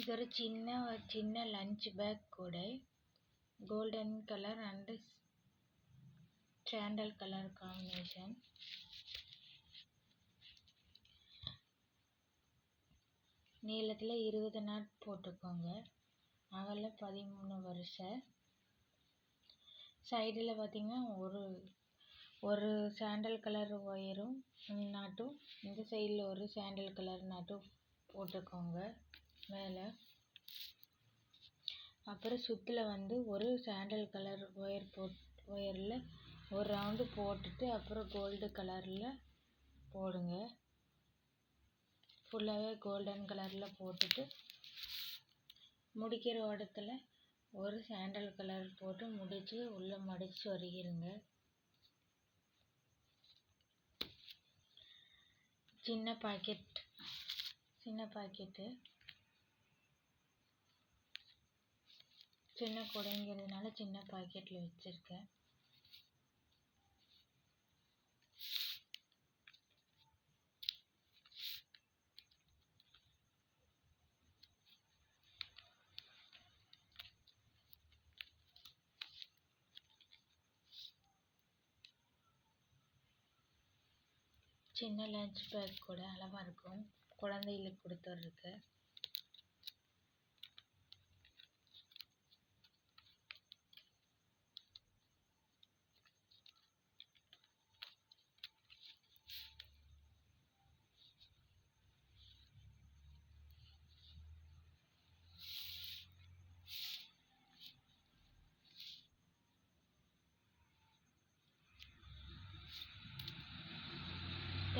இது ஒரு சின்ன சின்ன லஞ்ச் பேக் கூட. Golden colour and sandal colour combination நீளத்தில் இருபது நாட் போட்டுக்கோங்க. அகலம் பதிமூணு வருஷம் சைடில் பார்த்திங்கன்னா ஒரு ஒரு சாண்டல் கலர் ஒயரும் நாட்டும் இந்த சைடில் ஒரு சாண்டல் கலர் நாட்டும் போட்டுக்கோங்க. மேலே. அப்புறம் சுத்தில் வந்து ஒரு சாண்டல் கலர் ஒயர் போட் ஒயரில் ஒரு ரவுண்டு போட்டுட்டு அப்புறம் கோல்டு கலரில் போடுங்க. ஃபுல்லாகவே கோல்டன் கலரில் போட்டுட்டு முடிக்கிற இடத்துல ஒரு சாண்டல் கலர் போட்டு முடித்து உள்ளே மடித்து வருகிருங்க சின்ன பாக்கெட் சின்ன பாக்கெட்டு சின்ன குடைங்கிறதுனால சின்ன பாக்கெட்டில் வச்சுருக்கேன். சின்ன லஞ்ச் பேக் கூட அளவாக இருக்கும். குழந்தைகளுக்கு கொடுத்துட்றக்கு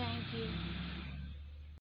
Thank you.